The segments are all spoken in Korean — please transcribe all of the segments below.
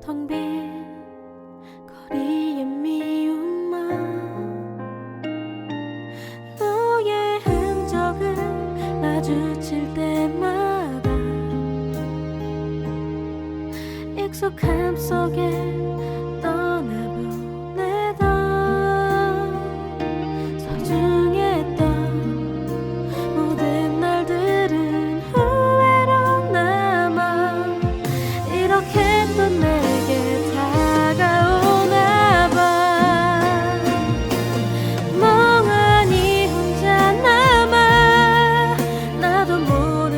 텅빈 거리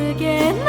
again.